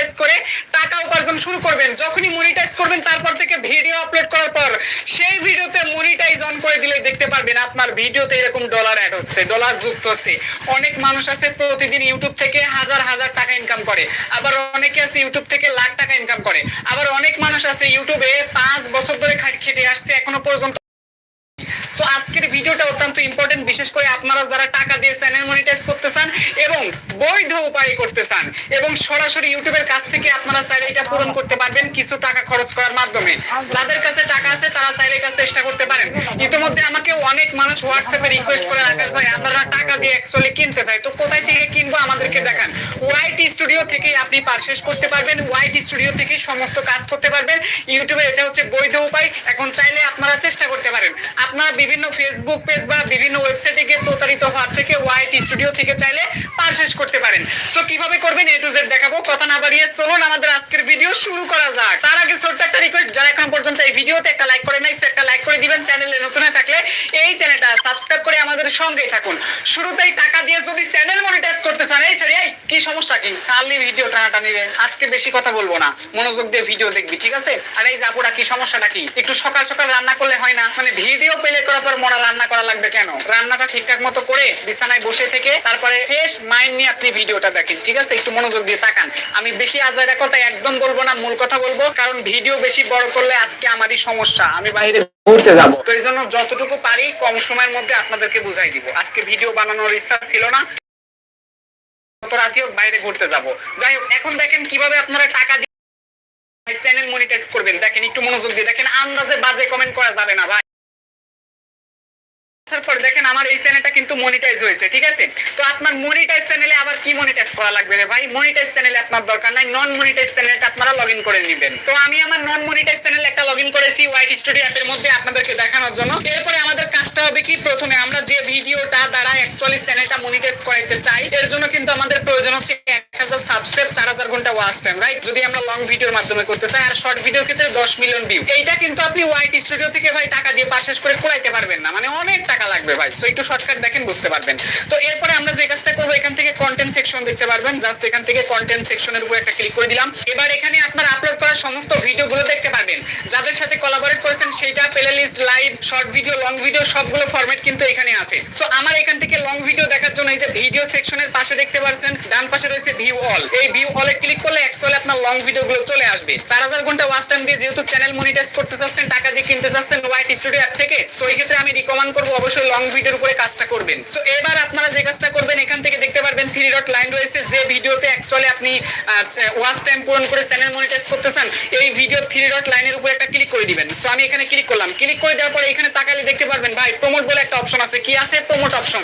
Monetize করে টাকা উপার্জন শুরু করবেন। যখনই মনিটাইজ করবেন, তারপর থেকে ভিডিও আপলোড করার পর সেই ভিডিওতে মনিটাইজ অন করে দিলে দেখতে পারবেন আপনার ভিডিওতে এরকম ডলার অ্যাড হচ্ছে ডলার যুক্ত হচ্ছে। অনেক মানুষ আছে প্রতিদিন ইউটিউব থেকে হাজার হাজার টাকা ইনকাম করে, আবার অনেকে আছে ইউটিউব থেকে লাখ টাকা ইনকাম করে, আবার অনেক মানুষ আছে ইউটিউবে পাঁচ বছর ধরে খাট- আসছে, এখনও পর্যন্ত আজকের ভিডিওটা অত্যন্ত ইম্পর্টেন্ট বিশেষ করে আপনারা যারা টাকা দিয়ে চ্যানেল মনিটাইজ করতে চান এবং বৈধ উপায়ে করতে চান এবং সরাসরি ইউটিউবের কাছ থেকে আপনারা চাইলে এটা পূরণ করতে পারবেন কিছু টাকা খরচ করার মাধ্যমে। যাদের কাছে টাকা আছে, তারা চাইলে এটা চেষ্টা করতে পারেন। ইতিমধ্যে আমাকে অনেক মানুষ হোয়াটসঅ্যাপে রিকোয়েস্ট করে আকাশ ভাই, আপনারা টাকা দিয়ে অ্যাকচুয়ালি কিনতে চাই, তো কোথায় থেকে কিনবো আমাদেরকে দেখান? ওয়াইটি স্টুডিও থেকে আপনি পারচেস করতে পারবেন ওয়াইটি স্টুডিও থেকে সমস্ত কাজ করতে পারবেন। ইউটিউবে এটা হচ্ছে বৈধ উপায়, এখন চাইলে আপনারা চেষ্টা করতে পারেন। আপনারা বিভিন্ন ফেসবুক পেজ বা বিভিন্ন ওয়েবসাইটে গিয়ে প্রতারিত হওয়ার থেকে হোয়াইট স্টুডিও থেকে চাইলে পারচেস করতে পারেন। সো কীভাবে করবেন এ টু জেড দেখাবো, কথা না বাড়িয়ে চলুন আমাদের আজকের ভিডিও শুরু করা যাক। তার আগে ছোট্ট একটা রিকোয়েস্ট যারা এখন পর্যন্ত এই ভিডিওতে একটা লাইক করে নাই একটা লাইক করে দিবেন। চ্যানেলে নতুন হয়ে থাকলে এই চ্যানেলটা সাবস্ক্রাইব করে আমাদের সঙ্গেই থাকুন। শুরুতেই টাকা দিয়ে যদি চ্যানেল মনিটাইজ করতে চান কি সমস্যা কি? খালি ভিডিও টানাটা নিবে আজকে বেশি কথা বলব না। মনোযোগ দিয়ে ভিডিও দেখবি, ঠিক আছে? আর এই জাপুরা কি সমস্যাটা কি? একটু সকাল সকাল রান্না করলে হয় না? মানে ভিডিও প্লে করার পর মরা রান্না করা লাগবে কেন? রান্নাটা ঠিকঠাক মতো করে বিছানায় বসে থেকে তারপরে ফ্রেশ মাইন্ড নিয়ে আপনি ভিডিওটা দেখেন, ঠিক আছে? একটু মনোযোগ দিয়ে তাকান। আমি বেশি আজাইরা কথা একদম বলব না, মূল কথা বলব। কারণ ভিডিও বেশি বড় করলে আজকে আমারই সমস্যা। আমি বাইরে ঘুরতে যাব। তো এই জন্য যতটুকু পারি কম সময়ের মধ্যে আপনাদেরকে বুঝাই দিব। আজকে ভিডিও বানানোর ইচ্ছা ছিল না। রাতেও বাইরে ঘুরতে যাব। যাই হোক, এখন দেখেন কীভাবে আপনারা টাকা দিয়ে চ্যানেল মনিটাইজ করবেন। দেখেন, একটু মনোযোগ দিয়ে দেখেন, আন্দাজে বাজে কমেন্ট করা যাবে না, ভাই। তারপর দেখেন, আমার এই চ্যানেলটা কিন্তু মনিটাইজ হয়েছে, ঠিক আছে? তো আপনার মনিটাইজ চ্যানেলে আবার কি মনিটাইজ করা লাগবে রে ভাই? মনিটাইজ চ্যানেলে আপনার দরকার নাই নন মনিটাইজ চ্যানেলটা আপনারা লগ ইন করে নেবেন। তো আমি আমার নন মনিটাইজ চ্যানেল একটা লগ ইন করেছি হোয়াইট স্টুডিও অ্যাপের মধ্যে আপনাদেরকে দেখানোর জন্য। এরপরে আমাদের কাজটা হবে কি? প্রথমে আমরা যে ভিডিওটা দ্বারা অ্যাকচুয়ালি চ্যানেলটা মনিটাইজ করাইতে চাই, এর জন্য প্রয়োজন হচ্ছে এক হাজার সাবস্ক্রাইব চার হাজার ঘণ্টা ওয়াচ টাইম রাইট যদি আমরা লং ভিডিওর মাধ্যমে করতে চাই, আর শর্ট ভিডিওর ক্ষেত্রে দশ মিলিয়ন ভিউ এইটা কিন্তু আপনি ওয়াইট স্টুডিও থেকে ভাই টাকা দিয়ে পারচেস করে করাইতে পারবেন না। মানে অনেক টাকা লাগবে ভাই। সো একটু শর্টকাট দেখেন, বুঝতে পারবেন। তো এরপরে আমরা যে কাজটা করব, এখান থেকে কন্টেন্ট সেকশন দেখতে পারবেন। জাস্ট এখান থেকে কন্টেন্ট সেকশনের উপর একটা ক্লিক করে দিলাম। এবার এখানে আপনার আপলোড করা সমস্ত ভিডিওগুলো দেখতে পারবেন। যাদের সাথে কোলাবোরেট করেছেন, সেইটা playlist live short video long video সবগুলো ফরম্যাট কিন্তু এখানে আছে। সো আমার এখান থেকে লং ভিডিও দেখার জন্য এই যে ভিডিও সেকশনের পাশে দেখতে পাচ্ছেন ডান পাশে রয়েছে ভিউ অল এই ভিউ অলে ক্লিক করলে অ্যাকচুয়ালি আপনার লং ভিডিওগুলো চলে আসবে। চার হাজার ঘণ্টা ওয়াচ টাইম দিয়ে যেহেতু চ্যানেল মনিটাইজ করতে চাচ্ছেন, টাকা দিয়ে কিনতে চাচ্ছেন হোয়াইট স্টুডিও অ্যাপ থেকে সো এই ক্ষেত্রে আমি রিকমেন্ড করব অবশ্যই লং ভিডিওর উপরে কাজটা করবেন। সো এবার আপনারা যে কাজটা করবেন, এখান থেকে দেখতে পারবেন থ্রি ডট লাইন রয়েছে, যে ভিডিওতে অ্যাকচুয়ালি আপনি ওয়াচ টাইম পূরণ করে চ্যানেল মনিটাইজ করতে চান এই ভিডিও থ্রি ডট লাইনের উপরে একটা ক্লিক করে দিবেন। সো আমি এখানে ক্লিক করলাম। ক্লিক করে দেওয়ার পরে এখানে তাকালে দেখতে পারবেন, ভাই প্রমোট বলে একটা অপশন আছে। কি আছে? প্রমোট অপশন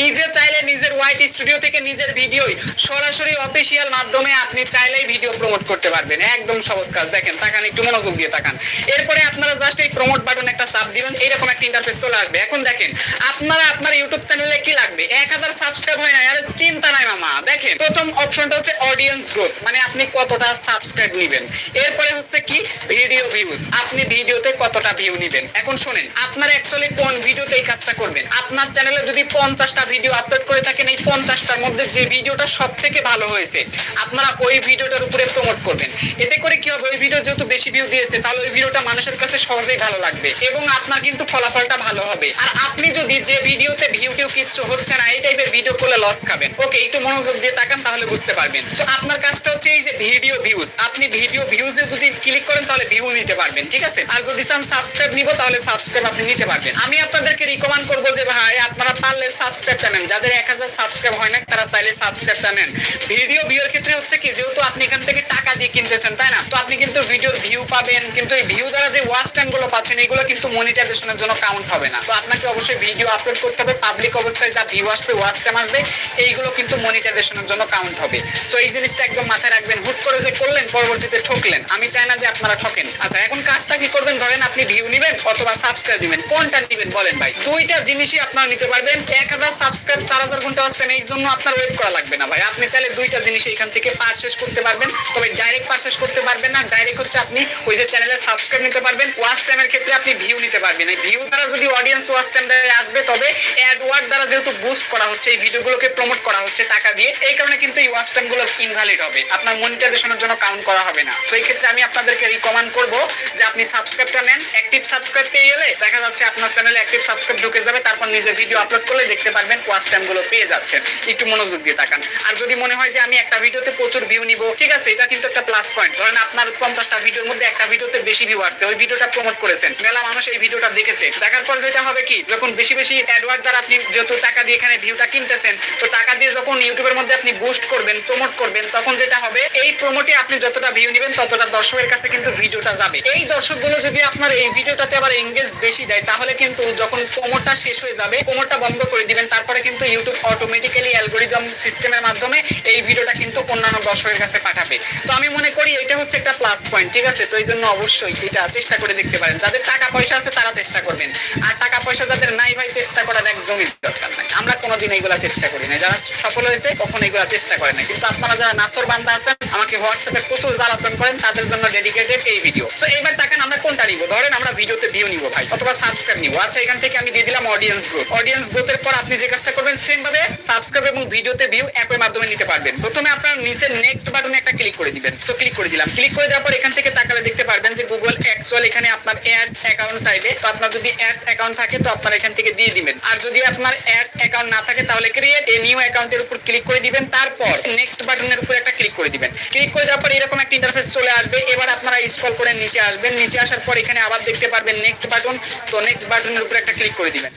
নিজে চাইলে নিজের হোয়াইট স্টুডিও থেকে নিজের ভিডিওই সরাসরি অফিসিয়াল মাধ্যমে আপনি চাইলেই ভিডিও প্রমোট করতে পারবেন। একদম সহজ কাজ। দেখেন, তাকান, একটু মনোযোগ দিয়ে তাকান। এরপরে আপনারা জাস্ট এই প্রমোট বাটন একটা চাপ দিবেন। এইরকম একটা ইন্টারফেস চলে আসবে। এখন দেখেন, আপনারা আপনার ইউটিউব চ্যানেলে কি লাগবে? এক হাজার সাবস্ক্রাইব হয় না আর চিন্তা নাই মামা। দেখেন, প্রথম অপশনটা হচ্ছে অডিয়েন্স গ্রোথ মানে আপনি কতটা সাবস্ক্রাইব নেবেন। এরপরে হচ্ছে কি? ভিডিও ভিউজ আপনি ভিডিওতে কতটা ভিউ নেবেন? এখন শুনেন, আপনারা অ্যাকচুয়ালি কোন ভিডিওতে এই কাজটা করবেন? আপনার চ্যানেলে যদি পঞ্চাশটা ভিডিও আপলোড করে থাকেন, এই পঞ্চাশটার মধ্যে যে ভিডিওটা সব থেকে ভালো হয়েছে, আপনারা ওই ভিডিওটার উপরে প্রমোট করবেন। এতে করে কি হবে? ওই ভিডিও যেহেতু বেশি ভিউ দিয়েছে, তাহলে ওই ভিডিওটা মানুষের কাছে সহজেই ভালো লাগবে এবং আপনার কিন্তু ফলাফলটা ভালো হবে। আর আপনি যদি যে ভিডিওতে ভিউ টিউ কিচ্ছু হচ্ছে না, এই টাইপের ভিডিও করলে লস খাবেন। ওকে একটু মনোযোগ দিয়ে তাকান, তাহলে বুঝতে পারবেন। তো আপনার কাজটা হচ্ছে এই যে ভিডিও ভিউজ আপনি ভিডিও ভিউজে যদি ক্লিক করেন, তাহলে ভিউ নিতে পারবেন, ঠিক আছে? আর যদি চান সাবস্ক্রাইব নিব, তাহলে সাবস্ক্রাইব আপনি নিতে পারবেন। আমি আপনাদেরকে রিকমেন্ড করব যে, ভাই, আপনারা পারলে সাবস্ক্রাইবটা নেন। যাদের এক হাজার সাবস্ক্রাইব হয় না তারা চাইলে সাবস্ক্রাইবটা নেন। ভিডিও ভিউর ক্ষেত্রে হচ্ছে কি, যেহেতু আপনি এখান থেকে টাকা দিয়ে কিনতেছেন, তাই না? তো আপনি কিন্তু ভিডিওর ভিউ পাবেন, কিন্তু এই ভিউ দ্বারা যে ওয়াচ টাইমগুলো পাচ্ছেন, এগুলো কিন্তু মনিটাইজেশনের জন্য কাউন্ট হবে না। তো আপনাকে অবশ্যই ভিডিও আপলোড করতে হবে পাবলিক অবস্থায় যা ভিউ আসবে ওয়াচ টাইম আসবে, এইগুলো কিন্তু মনিটাইজেশনের জন্য কাউন্ট হবে। সো এই জিনিসটা একদম মাথায় রাখবেন। হুট করে যে করলেন, পরবর্তীতে ঠকলেন। আমি চাই না যে আপনারা ঠকেন। আচ্ছা এখন কাজটা কি করবেন ধরেন আপনি ভিউ নেবেন অথবা সাবস্ক্রাইব দিবেন। কোনটা নেবেন বলেন ভাই? দুইটা জিনিসই আপনারা নিতে পারবেন। এক হাজার সাবস্ক্রাইব চার হাজার ঘণ্টা আসবেন এই জন্য আপনার ওয়েট করা লাগবে না ভাই। আপনি চাইলে দুইটা জিনিস এখান থেকে পারচেস করতে পারবেন। তবে ডাইরেক্ট পারচেস করতে পারবেন না। ডাইরেক্ট হচ্ছে আপনি ওই যে চ্যানেলে সাবস্ক্রাইব নিতে পারবেন। ওয়াচ টাইমের ক্ষেত্রে আপনি ভিউ নিতে পারবেন। এই ভিউ দ্বারা যদি অডিয়েন্স ওয়াচ টাইম আসবে, তবে অ্যাডওয়ার্ড দ্বারা যেহেতু বুস্ট করা হচ্ছে, এই ভিডিওগুলোকে প্রমোট করা হচ্ছে টাকা দিয়ে, এই কারণে কিন্তু এই ওয়াচ টাইমগুলো ইনভ্যালিড হবে। আপনার মনিটাইজেশনের জন্য কাউন্ট করা হবে না। তো ক্ষেত্রে আমি আপনাদেরকে রিকমেন্ড করব যে আপনি সাবস্ক্রাইবটা নেন। অ্যাক্টিভ সাবস্ক্রাইব পেয়ে গেলে দেখা যাচ্ছে আপনার চ্যানেলে অ্যাক্টিভ সাবস্ক্রাইব ঢুকে যাবে, তারপর নিজের ভিডিও আপলোড করলে দেখতে পারবেন ওয়াচ টাইমগুলো পেয়ে যাচ্ছেন। একটু মনোযোগ দিয়ে তাকান। আর যদি মনে হয় যে আমি একটা ভিডিওতে প্রচুর ভিউ নিব, ঠিক আছে, এটা কিন্তু একটা প্লাস পয়েন্ট ধরেন আপনার পঞ্চাশটা ভিডিওর মধ্যে একটা ভিডিওতে বেশি ভিউ আসছে, ওই ভিডিওটা প্রমোট করেছেন। মেলা মানুষ এই ভিডিওটা দেখেছে। দেখার পর যেটা হবে কি, যখন বেশি বেশি অ্যাডওয়ার্ড দ্বারা আপনি যেহেতু টাকা দিয়ে এখানে ভিউটা কিনতেছেন, তো টাকা দিয়ে যখন ইউটিউবের মধ্যে আপনি বুস্ট করবেন প্রমোট করবেন, তখন যেটা হবে, এই প্রমোটে আপনি যতটা ভিউ নেবেন, ততটা দর্শকের কাছে কিন্তু ভিডিওটা যাবে। এই দর্শকগুলো যদি আপনার এই ভিডিওটাতে আবার এঙ্গেজ বেশি দেয়, তাহলে কিন্তু যখন প্রমোটটা শেষ হয়ে যাবে প্রমোটটা বন্ধ করে দিবেন। তারপরে কিন্তু ইউটিউব অটোমেটিক্যালি অ্যালগোরিদম সিস্টেমের মাধ্যমে এই ভিডিওটা কিন্তু অন্যান্য দর্শকের কাছে পাঠাবে। তো আমি মনে করি এটা হচ্ছে একটা প্লাস পয়েন্ট ঠিক আছে? তো এই জন্য অবশ্যই এটা চেষ্টা করে দেখতে পারেন। যাদের টাকা পয়সা আছে, তারা চেষ্টা করবেন। আর টাকা পয়সা যাদের নাই ভাই, চেষ্টা করার একদমই দরকার নাই। কোনোদিন এইগুলা চেষ্টা করি না যারা সফল হয়েছে, কখনো এগুলা চেষ্টা করে না কিন্তু আপনারা যারা নাসর বান্দা আছেন, আমাকে হোয়াটসঅ্যাপে প্রচুর জ্বালাতন করেন, তাদের জন্য ডেডিকেটেড এই ভিডিও সো এইবার টাকান আমরা কোনটা নিব? ধরেন আমরা ভিডিওতে ভিউ নিব ভাই, অথবা সাবস্ক্রাইব নিব। আচ্ছা এখান থেকে আমি দিয়ে দিলাম অডিয়েন্স গ্রোথ অডিয়েন্স গ্রোথের পর আপনি যে কাজটা করবেন সেম ভাবে সাবস্ক্রাইব এবং ভিডিওতে ভিউ একই মাধ্যমে নিতে পারবেন। প্রথমে আপনার নিচের নেক্সট বাটনে একটা ক্লিক করে দিবেন। সো ক্লিক করে দিলাম। ক্লিক করে দেওয়ার পর এখান থেকে তাকালে দেখতে পারবেন যে গুগল অ্যাকচুয়াল এখানে আপনার অ্যাডস অ্যাকাউন্ট সাইডে তো আপনার যদি অ্যাডস অ্যাকাউন্ট থাকে, তো আপনার এখান থেকে দিয়ে দিবেন। আর যদি আপনার অ্যাডস অ্যাকাউন্ট না থাকে তাহলে ক্রিয়েট এ নিউ অ্যাকাউন্টের উপর ক্লিক করে দিবেন, তারপর নেক্সট বাটনের উপর একটা ক্লিক করে দিবেন ক্লিক করে দেওয়ার পর এরকম একটা ইন্টারফেস চলে আসবে, এবার আপনারা স্ক্রল করে নিচে আসবেন, নিচে আসার পর এখানে আবার দেখতে পারবেন নেক্সট বাটন তো নেক্সট বাটনের উপর একটা ক্লিক করে দিবেন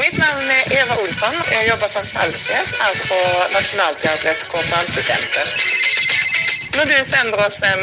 mitt navn är Eva Olsson. och Jag jobbar som salgschef här på Nationalteaterns konferenscenter. Nordin sänder oss en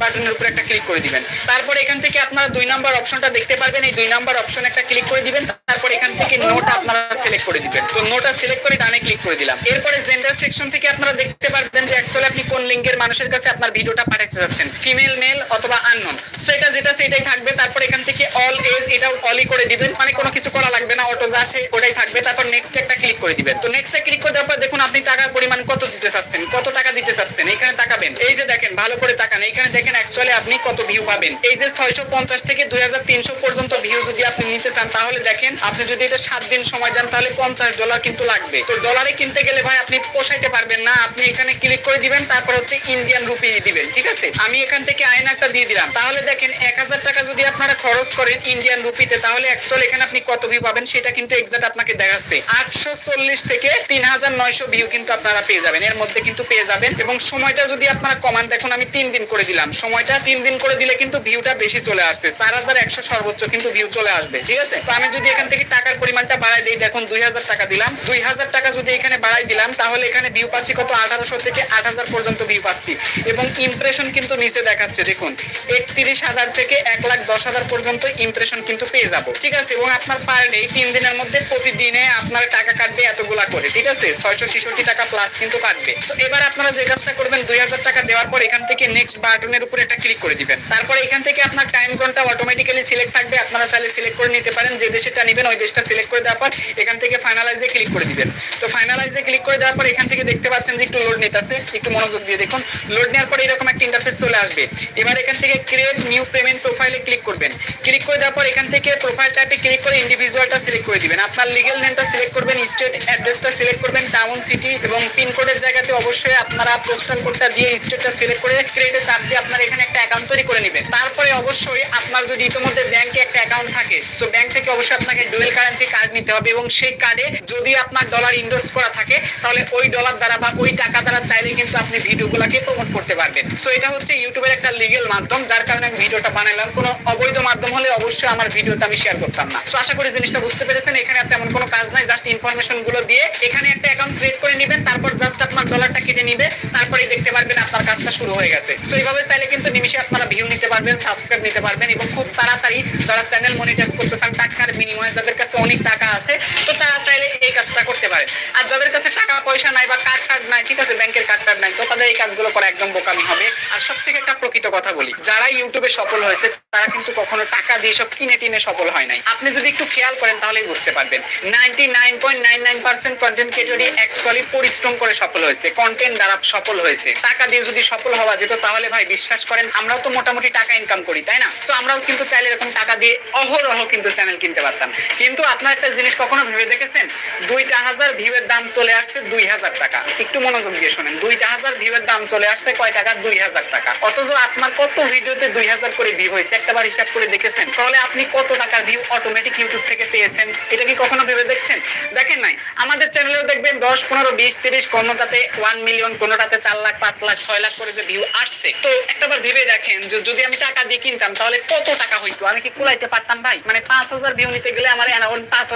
বাটনের উপর একটা ক্লিক করে দিবেন। তারপর এখান থেকে আপনারা দুই নাম্বার অপশনটা দেখতে পারবেন। এই দুই নাম্বার অপশন একটা ক্লিক করে দিবেন। তারপর এখান থেকে নোট আপনারা সিলেক্ট করে দিবেন। তো নোটটা সিলেক্ট করে ডানে ক্লিক করে দিলাম। এরপরে জেন্ডার সেকশন থেকে আপনারা দেখতে পারবেন যে অ্যাকচুয়ালি আপনি কোন লিঙ্কের মানুষের কাছে আপনার ভিডিওটা পাঠাতে যাচ্ছেন। ফিমেল মেল অথবা আননোন সো এটা যেটা সেটাই থাকবে, তারপর এখান থেকে অল এজ এটাও অলই করে দিবেন। মানে কোনো কিছু করা লাগবে না অটো যা ওটাই থাকবে। তারপর নেক্সট একটা ক্লিক করে দিবেন। তো নেক্সটে ক্লিক করে দেওয়ার পর দেখুন আপনি টাকার পরিমাণ কত দিতে চাচ্ছেন, কত টাকা দিতে চাচ্ছেন এখানে তাকাবেন। এই যে দেখেন, ভালো করে তাকান। এইখানে দেখেন অ্যাকচুয়ালি আপনি কত ভিউ পাবেন। এই যে ছয়শো পঞ্চাশ থেকে দুই হাজার তিনশো পর্যন্ত ভিউ যদি আপনি নিতে চান, তাহলে দেখেন আপনি যদি এটা সাত দিন সময় দেন, তাহলে পঞ্চাশ ডলার কিন্তু লাগবে। তো ডলারে কিনতে গেলে ভাই, আপনি পোষাইতে পারবেন না। আপনি এখানে ক্লিক করে দিবেন, তারপর হচ্ছে ইন্ডিয়ান রুপি দিবেন, ঠিক আছে? আমি এখান থেকে আয়নাটা দিয়ে দিলাম। তাহলে দেখেন, এক হাজার টাকা যদি আপনারা খরচ করেন ইন্ডিয়ান রুপিতে তাহলে অ্যাকচুয়াল এখানে আপনি কত ভিউ পাবেন? সেটা কিন্তু এক্সাক্ট আপনাকে দেখাচ্ছে। আটশো চল্লিশ থেকে তিন হাজার নয়শো ভিউ কিন্তু আপনারা পেয়ে যাবেন। এর মধ্যে কিন্তু পেয়ে যাবেন। এবং সময়টা যদি আপনারা কমান, দেখুন আমি তিন দিন করে দিলাম। সময়টা তিন দিন করে দিলে কিন্তু ভিউটা বেশি চলে আসছে। চার হাজার একশো সর্বোচ্চ কিন্তু ভিউ চলে আসবে, ঠিক আছে? তো আমি যদি এখান থেকে টাকার পরিমাণটা বাড়াই দিই। দেখুন, দুই হাজার টাকা দিলাম। দুই হাজার টাকা যদি এখানে বাড়াই দিলাম, তাহলে এখানে ভিউ পাচ্ছি কত? আঠারোশো থেকে আট হাজার পর্যন্ত ভিউ পাচ্ছি। এবং ইমপ্রেশন কিন্তু নিচে দেখাচ্ছে, দেখুন। একত্রিশ হাজার থেকে এক লাখ দশ হাজার পর্যন্ত ইমপ্রেশন কিন্তু পেয়ে যাব। ঠিক আছে? এবং আপনার পার ডে তিন দিনের মধ্যে প্রতিদিনে আপনার টাকা কাটবে এতগুলা করে। ঠিক আছে? ছয়শো ছেষট্টি টাকা প্লাস কিন্তু কাটবে। তো এবার আপনারা যে কাজটা করবেন, দুই হাজার টাকা দেওয়ার পর এখান থেকে নেক্সট বাটনের উপর একটা ক্লিক করে দিবেন। তারপরে এখান থেকে আপনার টাইম জোনটা অটোমেটিক্যালি সিলেক্ট থাকবে। আপনারা চাইলে সিলেক্ট করে নিতে পারেন। যে দেশেটা নেবেন ওই দেশটা সিলেক্ট করে দেওয়ার পর এখান থেকে ফাইনালাইজে ক্লিক করে দিবেন। তো ফাইনালাইজে ক্লিক করে দেওয়ার পর এখান থেকে দেখতে পাচ্ছেন যে একটু লোড নিতেছে একটু মনোযোগ দিয়ে দেখুন। লোড নেওয়ার পর এরকম একটা ইন্টারফেস চলে আসবে। এবার এখান থেকে ক্রিয়েট নিউ পেমেন্ট প্রোফাইলে ক্লিক করবেন। ক্লিক করে দেওয়ার পর এখান থেকে প্রোফাইল টাইপে ক্লিক করে ইন্ডিভিজুয়ালটা সিলেক্ট করে দিবেন। আপনার লিগেল নেমটা সিলেক্ট করবেন স্টেট অ্যাড্রেসটা সিলেক্ট করবেন টাউন সিটি এবং পিন কোডের জায়গাতে অবশ্যই আপনারা পোস্টাল কোডটা দিয়ে স্টেটটা সিলেক্ট করে ক্রিয়েটে চাপ দিয়ে আপনারা এখানে অ্যাকাউন্ট তৈরি করে নেবেন। তারপরে অবশ্যই আপনার যদি ইতিমধ্যে ব্যাংকে একটা অ্যাকাউন্ট থাকে সো ব্যাংক থেকে অবশ্যই আপনাকে ডুয়েল কারেন্সি কার্ড নিতে হবে এবং সেই কার্ডে যদি আপনার ডলার ইনভেস্ট করা থাকে, তাহলে ওই ডলার দ্বারা বা ওই টাকা দ্বারা চাইলে কিন্তু আপনি ভিডিওগুলোকে প্রমোট করতে পারবেন। সো এটা হচ্ছে ইউটিউবের একটা লিগেল মাধ্যম, যার কারণে আমি ভিডিওটা বানালাম। কোনো অবৈধ মাধ্যম হলে অবশ্যই আমার ভিডিওটা আমি শেয়ার করতাম না। সো আশা করি জিনিসটা বুঝতে পেরেছেন, এখানে আর তেমন কোনো কাজ নাই জাস্ট ইনফরমেশনগুলো দিয়ে এখানে একটা অ্যাকাউন্ট ক্রিয়েট করে নেবেন, তারপর জাস্ট আপনার ডলারটা কেটে নিবে তারপরে দেখতে পারবেন আপনার কাজটা শুরু হয়ে গেছে। সো এইভাবে চাইলে কিন্তু নিমিশে আপনারা ভিউ নিতে পারবেন সাবস্ক্রাইব নিতে পারবেন এবং খুব তাড়াতাড়ি যারা চ্যানেল মনিটাইজ করতে চান টাকার বিনিময়ে যাদের কাছে অনেক টাকা আছে, তো তারা চাইলে এই কাজটা করতে পারে আর যাদের কাছে টাকা পয়সা নাই বা কার্ড টার্ড নাই, ঠিক আছে ব্যাংকের কার্ড টার্ড নাই, তো তাদের এই কাজগুলো করা একদম বোকামি হবে। আর সব থেকে একটা প্রকৃত কথা বলি, যারা ইউটিউবে সফল হয়েছে, তারা কিন্তু কখনো টাকা দিয়ে সব কিনে টিনে সফল হয় নাই। আপনি যদি একটু খেয়াল করেন, তাহলেই বুঝতে পারবেন। Ninety nine point nine nine percent content ক্রিয়েটরই actually পরিশ্রম করে সফল হয়েছে কন্টেন্ট দ্বারা সফল হয়েছে। টাকা দিয়ে যদি সফল হওয়া যেত, তাহলে ভাই, বিশ্বাস করেন আমরাও তো মোটামুটি টাকা ইনকাম করি, তাই না? তো আমরাও কিন্তু চাইলে এরকম টাকা দিয়ে অহরহ কিন্তু চ্যানেল কিনতে পারতাম। কিন্তু আপনার একটা জিনিস কখনো ভেবে দেখেছেন? দুইটা হাজার ভিউয়ের দাম চলে আসছে দুই হাজার টাকা। একটু মনোযোগ দিয়ে শোনেন। দুইটা হাজার ভিউয়ের দাম চলে আসছে কয় টাকা? দুই হাজার টাকা। অথচ আপনার কত ভিডিওতে দুই হাজার করে ভিউ হয়েছে? একটা বার হিসাব করে দেখেছেন? তাহলে আপনি কত টাকার ভিউ অটোমেটিক ইউটিউব থেকে পেয়েছেন? এটা কি কখনো ভেবে দেখছেন? দেখেন নাই? আমাদের চ্যানেলেও দেখবেন, দশ, পনেরো, বিশ, তিরিশ, কোনোটাতে ওয়ান মিলিয়ন কোনোটাতে চার লাখ, পাঁচ লাখ, ছয় লাখ করে যে ভিউ আসছে। তো একটাবার ভেবে দেখেন যদি আমি টাকা দিয়ে কিনতাম, তাহলে কত টাকা হইতো? আমি কি কুলাইতে পারতাম ভাই? মানে পাঁচ হাজার ভিউ নিতে গেলে আমার অ্যারাউন্ড পাঁচ